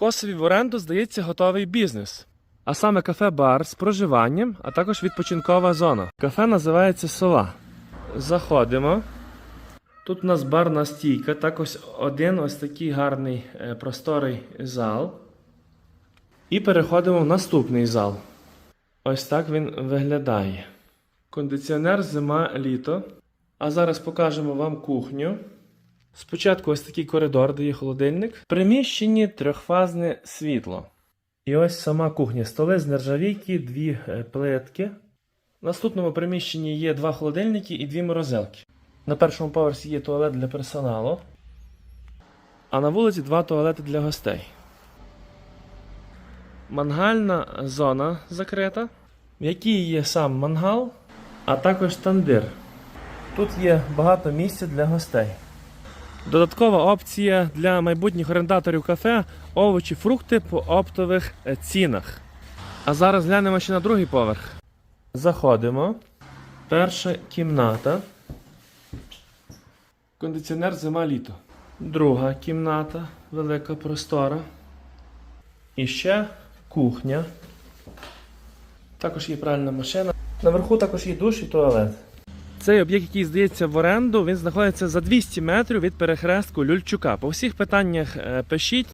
Косові в оренду здається готовий бізнес. А саме кафе-бар з проживанням, а також відпочинкова зона. Кафе називається Сова. Заходимо. Тут у нас барна стійка, також один ось такий гарний е, просторий зал. І переходимо в наступний зал. Ось так він виглядає. Кондиціонер зима літо. А зараз покажемо вам кухню. Спочатку ось такий коридор, де є холодильник. В приміщенні трьохфазне світло. І ось сама кухня. Столи з нержавійки, дві е, плитки. В наступному приміщенні є два холодильники і дві морозилки. На першому поверсі є туалет для персоналу, а на вулиці два туалети для гостей. Мангальна зона закрита, в якій є сам мангал, а також тандир. Тут є багато місця для гостей. Додаткова опція для майбутніх орендаторів кафе овочі, фрукти по оптових е, цінах. А зараз глянемо ще на другий поверх. Заходимо. Перша кімната. Кондиціонер зима літо. Друга кімната, велика простора. І ще кухня. Також є пральна машина. Наверху також є душ і туалет. Цей об'єкт, який здається в оренду, він знаходиться за 200 метрів від перехрестку Люльчука. По всіх питаннях е, пишіть.